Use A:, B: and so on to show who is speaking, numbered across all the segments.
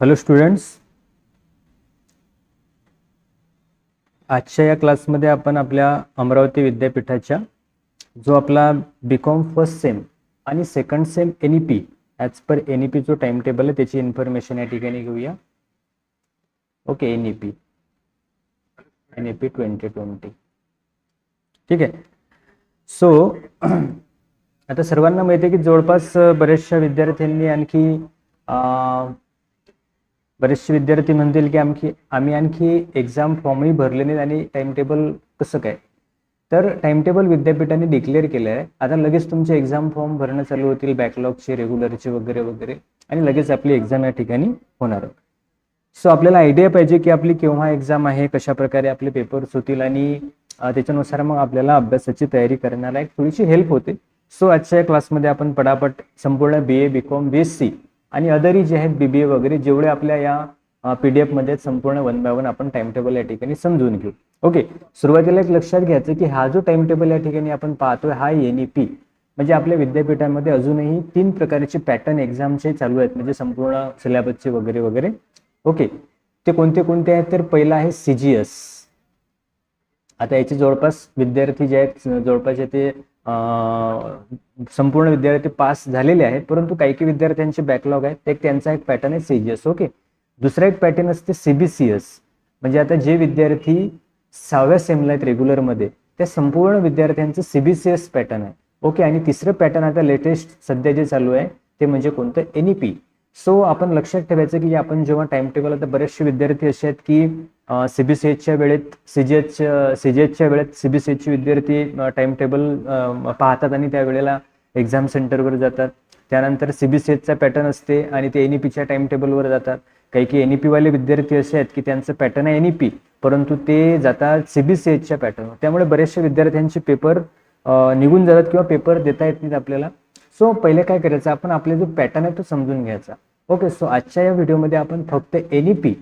A: Hello students आजच्या या क्लासमध्ये आपण आपल्या अमरावती विद्यापीठाच्या जो आपला बी कॉम फर्स्ट सेम आणि second sem N E P as per N E P जो टाइम टेबल आहे त्याची इन्फॉर्मेशन या ठिकाणी घेऊया. Okay N E P N E P twenty twenty ठीक आहे. सो आता सर्वांना माहिती आहे की जवळपास बऱ्याचशा विद्यार्थ्यांनी आणखी बरेचसे विद्यार्थी म्हणतील की आणखी आम्ही आणखी एक्झाम फॉर्मही भरले नाहीत आणि टाइम टेबल कसं काय? तर टाइम टेबल विद्यापीठाने डिक्लेअर केलं आहे आता लगेच तुमचे एक्झाम फॉर्म भरणं चालू होतील बॅकलॉगचे रेग्युलरचे वगैरे वगैरे. आणि लगेच आपली एक्झाम या ठिकाणी होणार. सो आपल्याला आयडिया पाहिजे की आपली केव्हा एक्झाम आहे कशा प्रकारे आपले पेपर्स होतील आणि त्याच्यानुसार मग आपल्याला अभ्यासाची तयारी करण्याला एक थोडीशी हेल्प होते. सो आजच्या क्लासमध्ये आपण पटापट संपूर्ण B A B com B S C आणि अदरही जे आहेत बी बी ए वगैरे जेवढे आपल्या या पी डी एफमध्ये संपूर्ण वन बाय वन आपण टाइम टेबल या ठिकाणी समजून घेऊ. ओके सुरुवातीला एक लक्षात घ्यायचं की हा जो टाइम टेबल या ठिकाणी आपण पाहतोय हा एन ई पी म्हणजे आपल्या विद्यापीठामध्ये अजूनही तीन प्रकारचे पॅटर्न एक्झामचे चालू आहेत म्हणजे संपूर्ण सिलेबसचे वगैरे वगैरे. ओके ते कोणते कोणते आहेत? तर पहिला आहे सी जी एस आता याचे जवळपास विद्यार्थी जे आहेत जवळपास ते संपूर्ण विद्यार्थी पास झालेले आहेत परंतु काही काही विद्यार्थ्यांचे बॅकलॉग आहेत. ते त्यांचा एक पॅटर्न आहे सीजीएस ओके दुसरा एक पॅटर्न असते सीबीसीएस म्हणजे आता जे विद्यार्थी सहाव्या सेमला आहेत रेग्युलरमध्ये त्या संपूर्ण विद्यार्थ्यांचं सीबीसीएस पॅटर्न आहे ओके आणि तिसरं पॅटर्न आता लेटेस्ट सध्या जे चालू आहे ते म्हणजे कोणतं एन ई पी सो आपण लक्षात ठेवायचं की आपण जेव्हा टाइम टेबल आता बरेचसे विद्यार्थी असे आहेत की सीबीसीएचच्या वेळेत सीजीएच सीजीएचच्या वेळेत सीबीसीएचचे विद्यार्थी टाइम टेबल पाहतात आणि त्या वेळेला एक्झाम सेंटरवर जातात. त्यानंतर सीबीसीएचचा पॅटर्न असते आणि ते एन ई पीच्या टाइम टेबलवर जातात. काही काही एन ई पीवाले विद्यार्थी असे आहेत की त्यांचं पॅटर्न आहे एन ई पी परंतु ते जातात सीबीसीएचच्या पॅटर्न त्यामुळे बरेचसे विद्यार्थ्यांचे पेपर निघून जातात किंवा पेपर देता येत नाहीत आपल्याला. सो पहिले काय करायचं? आपण आपला जो पॅटर्न आहे तो समजून घ्यायचा. ओके सो आजच्या या व्हिडिओमध्ये आपण फक्त N E P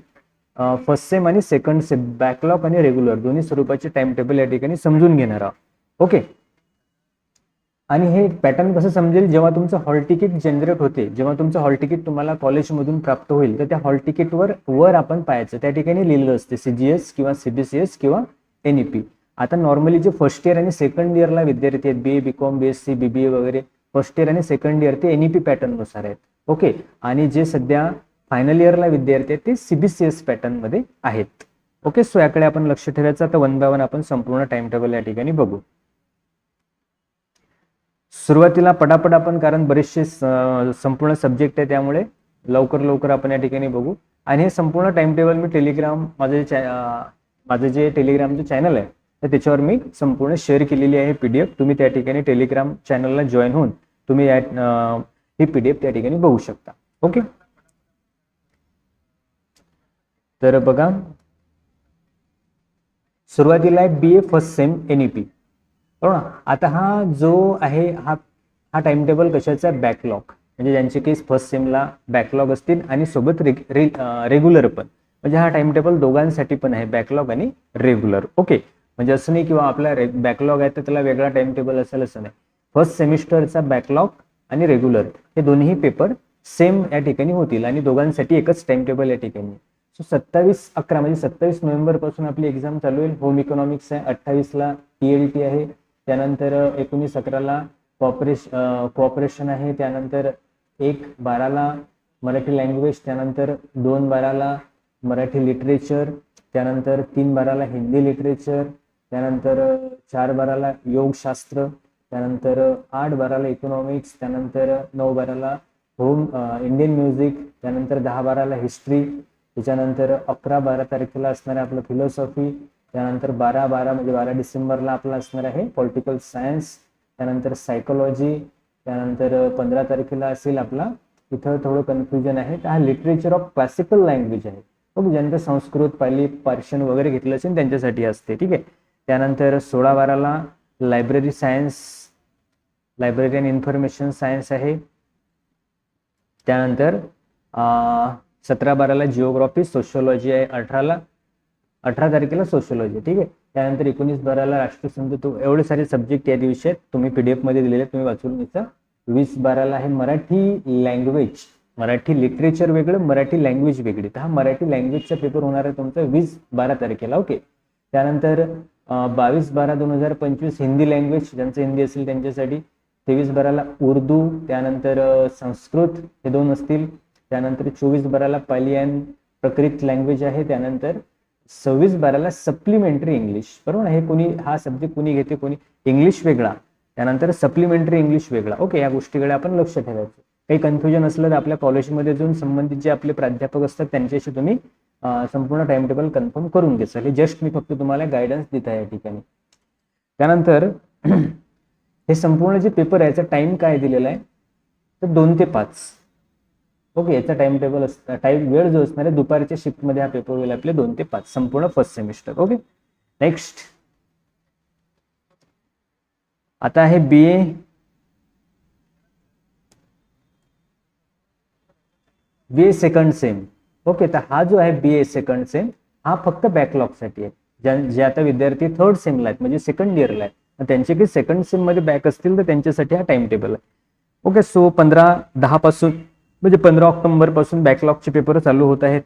A: first sem आणि सेकंड सेम बॅकलॉग आणि रेग्युलर दोन्ही स्वरूपाचे टाइम टेबल या ठिकाणी समजून घेणार आहोत. ओके आणि हे पॅटर्न कसं समजेल? जेव्हा तुमचं हॉल तिकीट जनरेट होते जेव्हा तुमचं हॉल तिकीट तुम्हाला कॉलेजमधून प्राप्त होईल तर त्या हॉल तिकीटवर वर आपण पाहायचं. त्या ठिकाणी लिहिलेलं असते सीजीएस किंवा सीबीसीएस किंवा एन ई पी आता नॉर्मली जे फर्स्ट इयर आणि सेकंड इयरला विद्यार्थी आहेत B A B com B S C B B A वगैरे फर्स्ट इयर आणि सेकंड इयर ते एन ई पी पॅटर्ननुसार आहेत. ओके आणि जे सध्या फायनल इयरला विद्यार्थी आहेत ते सीबीसीएस पॅटर्नमध्ये आहेत. ओके सो याकडे आपण लक्ष ठेवायचं. आता वन बाय वन आपण संपूर्ण टाइम टेबल या ठिकाणी बघू. सुरुवातीला पटापट आपण कारण बरेचसे संपूर्ण सब्जेक्ट आहे त्यामुळे लवकर लवकर आपण या ठिकाणी बघू. आणि हे संपूर्ण टाइम टेबल मी टेलिग्राम माझं जे माझं जे टेलिग्रामचं चॅनल आहे तर त्याच्यावर मी संपूर्ण शेअर केलेली आहे पीडीएफ तुम्ही त्या ठिकाणी टेलिग्राम चॅनलला जॉईन होऊन तुम्ही या पी ही पीडीएफ त्या ठिकाणी बघू शकता. ओके तर बघा. सुरुवातीला आहे B A first sem N E P बरोबर ना? आता हा जो आहे हा हा टाइम टेबल कशाचा? बॅकलॉग म्हणजे ज्यांचे केस फर्स्ट सेमला बॅकलॉग असतील आणि सोबत रेग्युलर पण. म्हणजे हा टाइम टेबल दोघांसाठी पण आहे बॅकलॉग आणि रेग्युलर ओके म्हणजे असं नाही किंवा आपला रे बॅकलॉग आहे तर त्याला वेगळा टाइम टेबल असेल असं नाही. फर्स्ट सेमिस्टरचा बॅकलॉग आणि रेग्युलर हे दोन्हीही पेपर सेम या ठिकाणी होतील आणि दोघांसाठी एकच टाइम टेबल या ठिकाणी. सो सत्तावीस अकरा म्हणजे सत्तावीस नोव्हेंबरपासून आपली एक्झाम चालू होईल. होम इकॉनॉमिक्स आहे अठ्ठावीसला टी एल टी आहे. त्यानंतर एकोणीस अकराला कॉपरेश कॉपरेशन आहे. त्यानंतर एक बाराला मराठी लँग्वेज त्यानंतर दोन बाराला मराठी लिटरेचर त्यानंतर तीन बाराला हिंदी लिटरेचर त्यानंतर चार बाराला योगशास्त्र त्यानंतर आठ बाराला इकॉनॉमिक्स त्यानंतर नऊ बाराला होम इंडियन म्युझिक त्यानंतर दहा बाराला हिस्ट्री त्याच्यानंतर अकरा बारा तारखेला असणार आहे आपलं फिलॉसॉफी त्यानंतर बारा बारा म्हणजे बारा डिसेंबरला आपला असणार आहे पॉलिटिकल सायन्स त्यानंतर सायकोलॉजी त्यानंतर पंधरा तारखेला असेल आपला इथं थोडं कन्फ्युजन आहे. हा लिटरेचर ऑफ क्लासिकल लँग्वेज आहे. ओके ज्यांचं संस्कृत पाली पार्शियन वगैरे घेतलं असेल त्यांच्यासाठी असते ठीक आहे. त्यानंतर सोळा बाराला library science library and information science आहे. त्यानंतर सतरा बाराला जिओग्राफी सोशोलॉजी आहे. अठराला अठरा तारखेला सोशोलॉजी ठीक आहे. त्यानंतर एकोणीस बाराला राष्ट्रीय संत एवढे सारे सब्जेक्ट या दिवशी आहेत. तुम्ही पीडीएफमध्ये दिलेले तुम्ही वाचून घ्यायचा. वीस बाराला आहे मराठी लँग्वेज मराठी लिटरेचर वेगळं मराठी लँग्वेज वेगळी. तर हा मराठी लँग्वेजचा पेपर होणार आहे तुमचा वीस बारा तारखेला ओके त्यानंतर बावीस बारा दोन हजार पंचवीस हिंदी लँग्वेज ज्यांचं हिंदी असेल त्यांच्यासाठी तेवीस बाराला उर्दू त्यानंतर संस्कृत हे दोन असतील. त्यानंतर चोवीस बाराला पालियन प्रकृत लँग्वेज आहे. त्यानंतर सव्वीस बाराला सप्लिमेंटरी इंग्लिश बरोबर? ना? हे कोणी हा सब्जेक्ट कोणी घेते कोणी इंग्लिश वेगळा. त्यानंतर सप्लिमेंटरी इंग्लिश वेगळा. ओके या गोष्टीकडे आपण लक्ष ठेवायचं. काही कन्फ्युजन असलं तर आपल्या कॉलेजमध्ये जाऊन संबंधित जे आपले प्राध्यापक असतात त्यांच्याशी तुम्ही संपूर्ण टाइम टेबल कन्फर्म करून घ्याल हे जस्ट मी फक्त तुम्हाला गायडन्स देत आहे या ठिकाणी. त्यानंतर हे संपूर्ण जे पेपर आहे याचा टाइम काय दिलेला आहे? तर दोन ते पाच. ओके याचा टाइम टेबल असता टाईम वेळ जो असणार आहे दुपारच्या शिफ्टमध्ये हा पेपर होईल आपले दोन ते पाच. संपूर्ण फर्स्ट सेमिस्टर ओके? नेक्स्ट आता आहे B A B A second sem okay तर हा जो आहे बी ए सेकंड सेम हा फक्त बॅकलॉगसाठी आहे. ज्या जे आता विद्यार्थी थर्ड सेमला आहेत म्हणजे सेकंड इयरला आहेत. त्यांचे काही सेकंड सेममध्ये बॅक असतील तर त्यांच्यासाठी हा टाइम टेबल आहे. ओके सो पंधरा दहा पासून म्हणजे पंधरा ऑक्टोबरपासून बॅकलॉगचे पेपर चालू होत आहेत.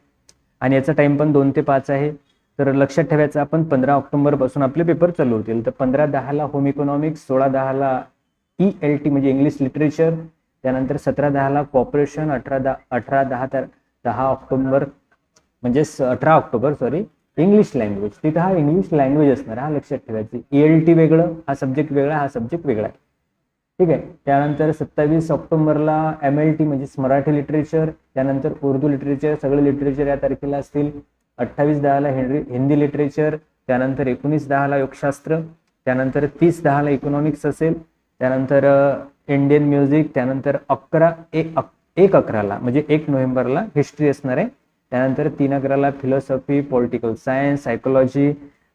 A: आणि याचा टाइम पण दोन ते पाच आहे. तर लक्षात ठेवायचं आपण पंधरा ऑक्टोबरपासून आपले पेपर चालू होतील. तर पंधरा दहाला होम इकॉनॉमिक्स सोळा दहाला ई एल टी म्हणजे इंग्लिश लिटरेचर त्यानंतर सतरा दहाला कॉपरेशन अठरा दहा अठरा दहा तर दहा ऑक्टोबर म्हणजे अठरा ऑक्टोबर सॉरी इंग्लिश लँग्वेज तिथं हा इंग्लिश लँग्वेज असणार हा लक्षात ठेवायचं. ई एल टी वेगळं हा सब्जेक्ट वेगळा हा सब्जेक्ट वेगळा आहे. ठीक आहे? त्यानंतर सत्तावीस ऑक्टोबरला एम एल टी म्हणजेच मराठी लिटरेचर त्यानंतर उर्दू लिटरेचर सगळे लिटरेचर या तारखेला असतील. अठ्ठावीस दहाला हिंदी हिंदी लिटरेचर त्यानंतर एकोणीस दहाला योगशास्त्र त्यानंतर तीस दहाला इकॉनॉमिक्स असेल त्यानंतर इंडियन म्युझिक त्यानंतर अकरा ए अक- एक अकराला म्हणजे एक नोव्हेंबरला हिस्ट्री असणार आहे. त्यानंतर तीन अकराला philosophy political science psychology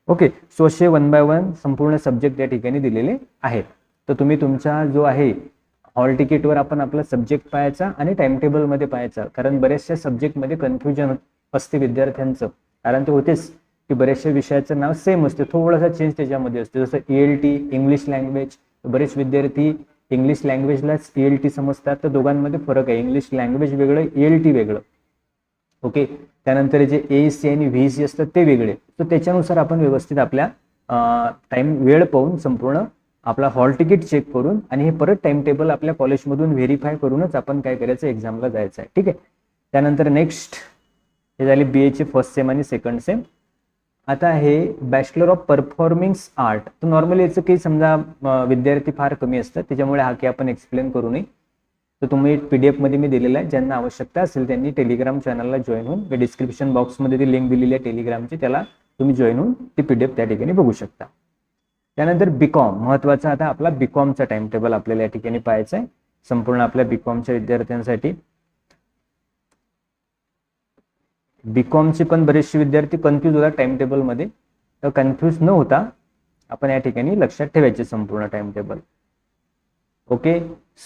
A: okay so असे वन बाय वन संपूर्ण सब्जेक्ट या ठिकाणी दिलेले आहेत. तर तुम्ही तुमचा जो आहे हॉल तिकीटवर आपण आपला सब्जेक्ट पाहायचा आणि टाइम टेबलमध्ये पाहायचा. कारण बऱ्याचशा सब्जेक्टमध्ये कन्फ्युजन असते विद्यार्थ्यांचं. कारण ते होतेच की बऱ्याचशा विषयाचं नाव सेम असते. थोडासा चेंज त्याच्यामध्ये असते. जसं E L T English language बरेच विद्यार्थी इंग्लिश लँग्वेजला एल टी समजतात तर दोघांमध्ये फरक आहे. इंग्लिश लँग्वेज वेगळं एल टी वेगळं. ओके त्यानंतर जे ए सी आणि व्ही सी असतात ते वेगळे. तर त्याच्यानुसार आपण व्यवस्थित आपल्या टाइम वेळ पाहून संपूर्ण आपला हॉल तिकीट चेक करून आणि हे परत टाइम टेबल आपल्या कॉलेजमधून व्हेरीफाय करूनच आपण काय करायचं एक्झामला जायचं आहे. ठीक आहे? त्यानंतर नेक्स्ट हे झाले बी एचे फर्स्ट सेम आणि सेकंड सेम आता हे बॅचलर ऑफ परफॉर्मिंग्स आर्ट तर नॉर्मली याचं काही समजा विद्यार्थी फार कमी असतात. त्याच्यामुळे हा की आपण एक्सप्लेन करू नये. तर तुम्ही पी डी एफमध्ये मी दिलेला आहे. ज्यांना आवश्यकता असेल त्यांनी टेलिग्राम चॅनलला जॉईन होऊन मी डिस्क्रिप्शन बॉक्समध्ये ती लिंक दिलेली आहे टेलिग्रामची त्याला तुम्ही जॉईन होऊन ती पी डी एफ त्या ठिकाणी बघू शकता. त्यानंतर बीकॉम महत्त्वाचा आता आपला बीकॉमचा टाइम टेबल आपल्याला या ठिकाणी पाहायचा आहे. संपूर्ण आपल्या बीकॉमच्या विद्यार्थ्यांसाठी. बीकॉमचे पण बरेचसे विद्यार्थी कन्फ्यूज होतात टाइम टेबलमध्ये तर कन्फ्यूज न होता आपण या ठिकाणी लक्षात ठेवायचे संपूर्ण टाइम टेबल ओके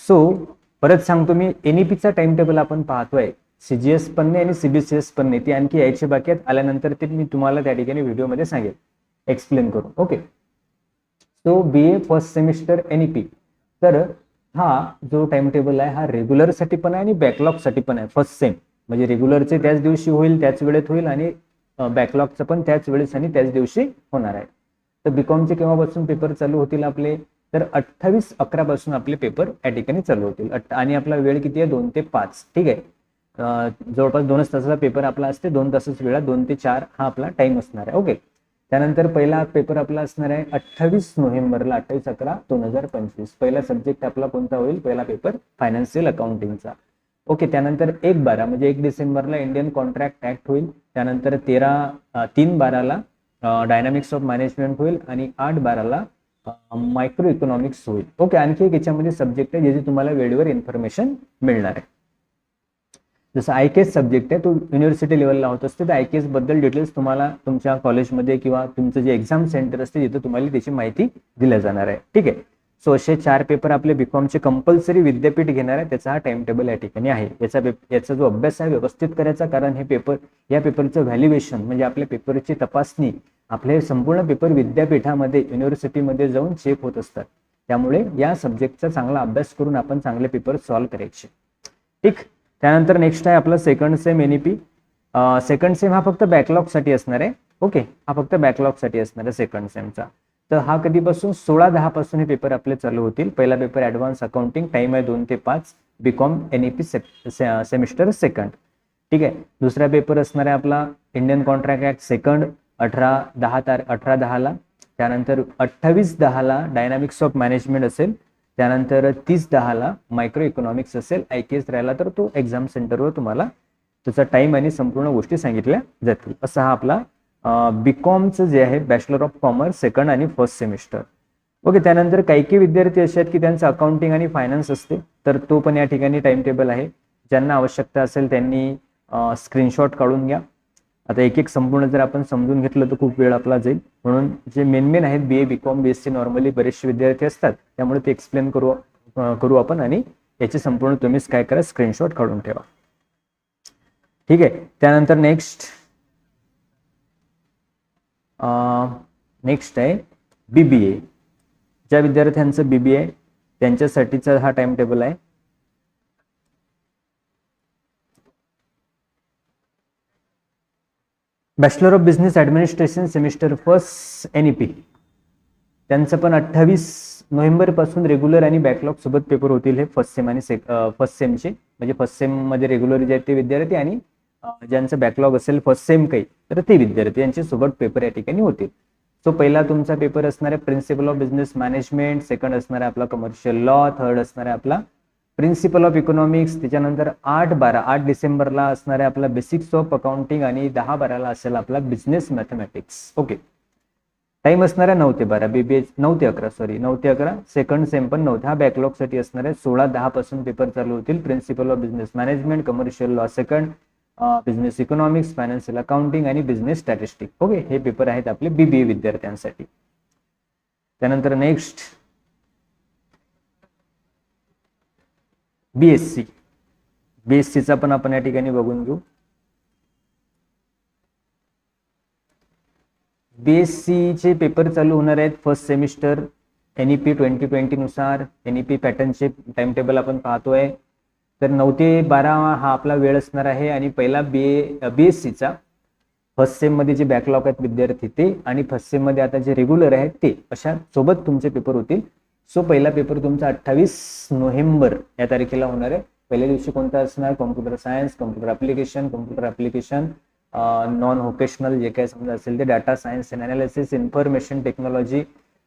A: सो परत सांगतो मी एनईपीचा टाइम टेबल आपण पाहतोय. सीजीएस पण नाही आणि सीबीसीएस पण नाही. ती आणखी यायची बाकी आहेत. आल्यानंतर ते मी तुम्हाला त्या ठिकाणी व्हिडिओमध्ये सांगेल. एक्सप्लेन करून. Okay so B A first semester NEP तर हा जो टाइम टेबल आहे हा रेग्युलरसाठी पण आहे आणि बॅकलॉगसाठी पण आहे. फर्स्ट सेम म्हणजे रेग्युलरचे त्याच दिवशी होईल त्याच वेळेत होईल आणि बॅकलॉगचं पण त्याच वेळेस आणि त्याच दिवशी होणार आहे. तर बीकॉमचे केव्हापासून पेपर चालू होतील आपले? तर अठ्ठावीस अकरा पासून आपले पेपर या ठिकाणी चालू होतील. आणि आपला वेळ किती आहे? दोन ते पाच. ठीक आहे? जवळपास दोनच तासाचा पेपर आपला असते. दोन तासच वेळा दोन ते चार हा आपला टाइम असणार आहे. ओके त्यानंतर पहिला पेपर आपला असणार आहे अठ्ठावीस नोव्हेंबरला अठ्ठावीस अकरा दोन हजार पंचवीस. पहिला सब्जेक्ट आपला कोणता होईल? पहिला पेपर फायनान्शियल अकाउंटिंगचा ओके त्यानंतर एक बारा म्हणजे एक डिसेंबरला इंडियन कॉन्ट्रॅक्ट ऍक्ट होईल त्यानंतर तेरा तीन बाराला डायनामिक्स ऑफ मॅनेजमेंट होईल आणि आठ बाराला मायक्रो इकॉनॉमिक्स होईल. ओके आणखी एक याच्यामध्ये सब्जेक्ट आहे ज्याची तुम्हाला वेळेवर इन्फॉर्मेशन मिळणार आहे. जसं आय के सब्जेक्ट आहे तो युनिव्हर्सिटी लेवलला होत असते तर आय के एसबद्दल डिटेल्स तुम्हाला तुमच्या कॉलेजमध्ये किंवा तुमचं जे एक्झाम सेंटर असते तिथं तुम्हाला त्याची माहिती दिल्या जाणार आहे. ठीक आहे? सो असे चार पेपर आपले बीकॉमचे कंपल्सरी विद्यापीठ घेणार आहे. त्याचा हा टाइम टेबल या ठिकाणी आहे. याचा याचा जो अभ्यास आहे व्यवस्थित करायचा कारण हे पेपर या पेपरचं व्हॅल्युएशन म्हणजे आपल्या पेपरची तपासणी आपले संपूर्ण पेपर विद्यापीठामध्ये युनिव्हर्सिटीमध्ये जाऊन चेक होत असतात. त्यामुळे या सब्जेक्टचा चांगला अभ्यास करून आपण चांगले पेपर सॉल्व्ह करायचे. ठीक? त्यानंतर नेक्स्ट आहे आपला second sem N E P second sem हा फक्त बॅकलॉगसाठी असणार आहे. ओके हा फक्त बॅकलॉगसाठी असणार आहे सेकंड सेमचा तर हा कधीपासून सोळा दहा पासून हे पेपर आपले चालू होतील. पहिला पेपर ॲडव्हान्स अकाउंटिंग टाइम आहे दोन ते पाच B com N E P semester second ठीक आहे? दुसरा पेपर असणार आहे आपला इंडियन कॉन्ट्रॅक्ट ॲक्ट सेकंड अठरा दहा तार अठरा दहाला. त्यानंतर अठ्ठावीस दहाला डायनामिक्स ऑफ मॅनेजमेंट असेल. त्यानंतर तीस दहाला मायक्रो इकॉनॉमिक्स असेल. आय के एस राहिला तर तो एक्झाम सेंटरवर तुम्हाला त्याचा टाईम आणि संपूर्ण गोष्टी सांगितल्या जातील. असा हा आपला बी कॉमचं जे आहे बॅचलर ऑफ कॉमर्स सेकंड आणि फर्स्ट सेमिस्टर ओके त्यानंतर काही काही विद्यार्थी असे आहेत की त्यांचं अकाउंटिंग आणि फायनान्स असते तर तो पण या ठिकाणी टाइम टेबल आहे. ज्यांना आवश्यकता असेल त्यांनी स्क्रीनशॉट काढून घ्या. आता एक एक संपूर्ण जर आपण समजून घेतलं तर खूप वेळ आपला जाईल. म्हणून जे मेन मेन आहेत B A B com B S C normally बरेचसे विद्यार्थी असतात. त्यामुळे ते एक्सप्लेन करू करू आपण आणि याचे संपूर्ण तुम्हीच काय करा स्क्रीनशॉट काढून ठेवा. ठीक आहे त्यानंतर नेक्स्ट नेक्स्ट आहे बी बी ए ज्या विद्यार्थ्यांचं बी बी ए त्यांच्यासाठीचा हा टाइम टेबल आहे. Bachelor of business administration semester first N E P त्यांचं पण अठ्ठावीस नोव्हेंबरपासून रेग्युलर आणि बॅकलॉग सोबत पेपर होतील हे फर्स्ट सेम आणि सेक फर्स्ट सेमचे म्हणजे फर्स्ट सेममध्ये रेग्युलर जे आहेत ते विद्यार्थी आणि ज्यांचं बॅकलॉग असेल फर्स्ट सेम काही तर ते विद्यार्थी यांचे सोबत पेपर या ठिकाणी होतील. सो पहिला तुमचा पेपर असणार आहे principal of business management second असणार आहे आपला कमर्शियल लॉ थर्ड असणार आहे आपला प्रिन्सिपल ऑफ इकॉनॉमिक्स त्याच्यानंतर आठ बारा आठ डिसेंबरला असणार आहे आपला बेसिक्स ऑफ अकाउंटिंग आणि दहा बाराला असेल आपला बिझनेस मॅथमॅटिक्स ओके टाइम असणार आहे नऊ ते बारा बीबीएच नऊ ते अकरा सॉरी नऊ ते अकरा. सेकंड सेम पण नऊ हा बॅकलॉगसाठी असणार आहे. सोळा दहा पासून पेपर चालू होतील. Principal of business management commercial law second business economics financial accounting आणि बिझनेस स्टॅटिस्टिक ओके हे पेपर आहेत आपले बीबीए विद्यार्थ्यांसाठी. त्यानंतर नेक्स्ट बीएससी बीएससीचा पण आपण या ठिकाणी बघून घेऊ. बीएससीचे पेपर चालू होणार आहेत first semester N E P twenty नुसार. एन ई पी पॅटर्नचे टाइम टेबल आपण पाहतोय. तर नऊ ते बारा हा आपला वेळ असणार आहे. आणि पहिला बी ए बी एस सीचा फर्स्ट सेममध्ये जे बॅकलॉग आहेत विद्यार्थी ते आणि फर्स्ट सेममध्ये आता जे रेग्युलर आहेत ते अशा सोबत तुमचे पेपर होतील. सो पहिला पेपर तुमचा अठ्ठावीस नोव्हेंबर या तारखेला होणार आहे. पहिल्या दिवशी कोणता असणार? Computer science computer application computer application non vocational जे काय समजा असेल ते data science and analysis information technology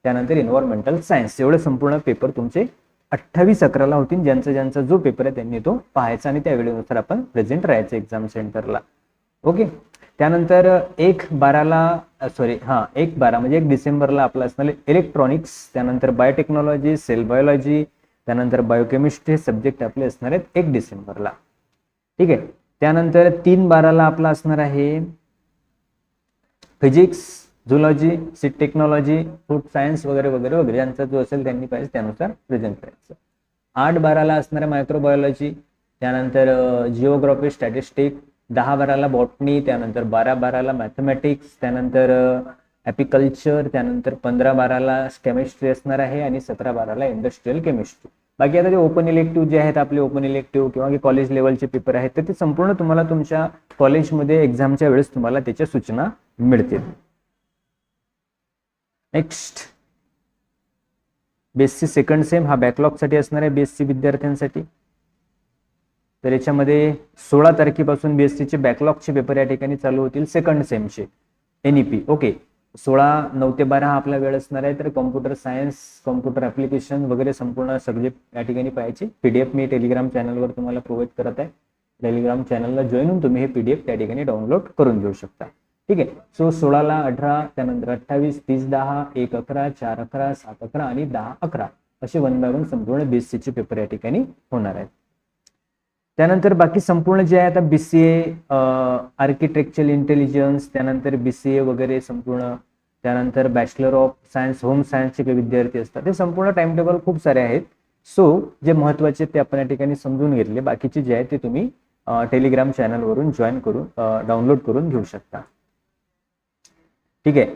A: त्यानंतर इन्व्हायरमेंटल सायन्स एवढे संपूर्ण पेपर तुमचे अठ्ठावीस अकराला होतील ज्यांचा ज्यांचा जो पेपर आहे त्यांनी तो पाहायचा आणि त्या वेळेनुसार आपण प्रेझेंट राहायचं एक्झाम सेंटरला ओके त्यानंतर एक बाराला सॉरी हां एक बारा म्हणजे एक डिसेंबरला आपला असणार इलेक्ट्रॉनिक्स त्यानंतर बायोटेक्नॉलॉजी सेल बायोलॉजी त्यानंतर बायोकेमिस्ट्री हे सब्जेक्ट आपले असणार आहेत एक डिसेंबरला. ठीक आहे? त्यानंतर तीन बाराला आपला असणार आहे physics zoology seed technology food science वगैरे वगैरे वगैरे यांचा जो असेल त्यांनी पाहिजे त्यानुसार प्रेझेंट करायचं. आठ बाराला असणार मायक्रोबायोलॉजी त्यानंतर जिओग्राफी स्टॅटिस्टिक दहा बाराला बॉटनी त्यानंतर बारा बाराला मॅथमॅटिक्स त्यानंतर ॲपिकल्चर त्यानंतर पंधरा बाराला केमिस्ट्री असणार आहे आणि सतरा बाराला इंडस्ट्रियल केमिस्ट्री बाकी आता जे ओपन इलेक्टिव्ह जे आहेत आपले ओपन इलेक्टिव्ह किंवा कॉलेज लेवलचे पेपर आहेत तर ते संपूर्ण तुम्हाला तुमच्या कॉलेजमध्ये एक्झामच्या वेळेस तुम्हाला त्याच्या सूचना मिळतील. नेक्स्ट बीएससी सेकंड सेम हा बॅकलॉगसाठी असणार आहे बीएससी विद्यार्थ्यांसाठी. तर याच्यामध्ये सोळा तारखेपासून बीएससीचे बॅकलॉगचे पेपर या ठिकाणी चालू होतील सेकंड सेमचे एन ई पी ओके सोळा नऊ ते बारा हा आपला वेळ असणार आहे तर कॉम्प्युटर सायन्स कॉम्प्युटर ॲप्लिकेशन वगैरे संपूर्ण सब्जेक्ट या ठिकाणी पाहायचे. पीडीएफ मी टेलिग्राम चॅनलवर तुम्हाला प्रोव्हाइड करत आहे. टेलिग्राम चॅनलला जॉईन होऊन तुम्ही हे पीडीएफ त्या ठिकाणी डाउनलोड करून घेऊ शकता. ठीक आहे. सो सोळाला अठरा त्यानंतर अठ्ठावीस तीस दहा एक अकरा चार अकरा सात अकरा आणि दहा अकरा. असे वन बाय वन संपूर्ण बीएससीचे पेपर या ठिकाणी होणार आहेत. त्यानंतर बाकी संपूर्ण जे आहे आता बीसीए आर्किटेक्चर इंटेलिजन्स त्यानंतर बीसीए वगैरे संपूर्ण त्यानंतर बॅचलर ऑफ सायन्स होम सायन्सचे काही विद्यार्थी असतात ते संपूर्ण टाइम टेबल खूप सारे आहेत. सो जे महत्त्वाचे ते आपण या ठिकाणी समजून घेतले. बाकीचे जे आहे ते तुम्ही टेलिग्राम चॅनलवरून जॉईन करून डाउनलोड करून घेऊ शकता. ठीक आहे.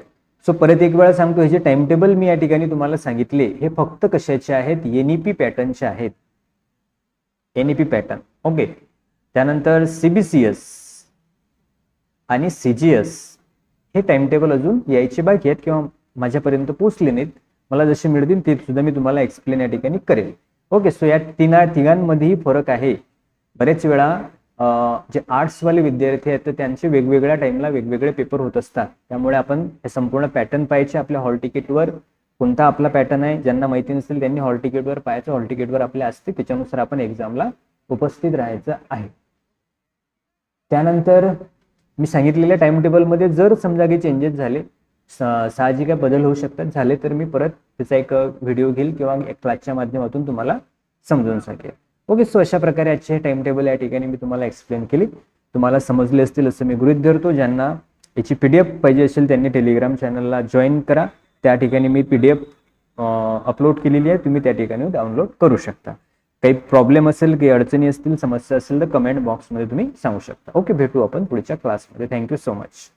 A: सो परत एक वेळा सांगतो हे जे टाइम टेबल मी या ठिकाणी तुम्हाला सांगितले हे फक्त कशाचे आहेत? एन ई पी पॅटर्नचे आहेत. N E P pattern okay त्यानंतर सीबीसीएस आणि सीजीएस हे टाइमटेबल अजून यायचे बाकी आहेत किंवा माझ्यापर्यंत पोचले नाहीत. मला जसे मिळतील ते सुद्धा मी तुम्हाला एक्सप्लेन या ठिकाणी करेल. ओके सो या तिना तिघांमध्येही फरक आहे. बरेच वेळा जे आर्ट्सवाले विद्यार्थी आहेत तर त्यांचे वेगवेगळ्या टाईमला वेगवेगळे पेपर होत असतात. त्यामुळे आपण हे संपूर्ण पॅटर्न पाहायचे आपल्या हॉल तिकीटवर. कोणता आपला पॅटर्न आहे ज्यांना माहिती नसेल त्यांनी हॉल तिकीटवर पाहायचं हॉल तिकीटवर आपल्या असते. त्याच्यानुसार आपण एक्झामला उपस्थित राहायचं आहे. त्यानंतर मी सांगितलेल्या टाइम टेबलमध्ये जर समजा काही चेंजेस झाले साहजिक आहे बदल होऊ शकतात झाले तर मी परत त्याचा एक व्हिडिओ घेईल किंवा एक क्लासच्या माध्यमातून तुम्हाला समजून सांगेल. ओके सो अशा प्रकारे आजचे टाइम टेबल या ठिकाणी मी तुम्हाला एक्सप्लेन केली. तुम्हाला समजले असतील असं मी गृहित धरतो. ज्यांना याची पी डी एफ पाहिजे असेल त्यांनी टेलिग्राम चॅनलला जॉईन करा. त्या ठिकाणी मी पी डी एफ अपलोड केलेली आहे. तुम्ही त्या ठिकाणी डाउनलोड करू शकता. काही प्रॉब्लेम असेल काही अडचणी असतील समस्या असेल तर कमेंट बॉक्समध्ये तुम्ही सांगू शकता. ओके भेटू आपण पुढच्या क्लासमध्ये थँक्यू सो मच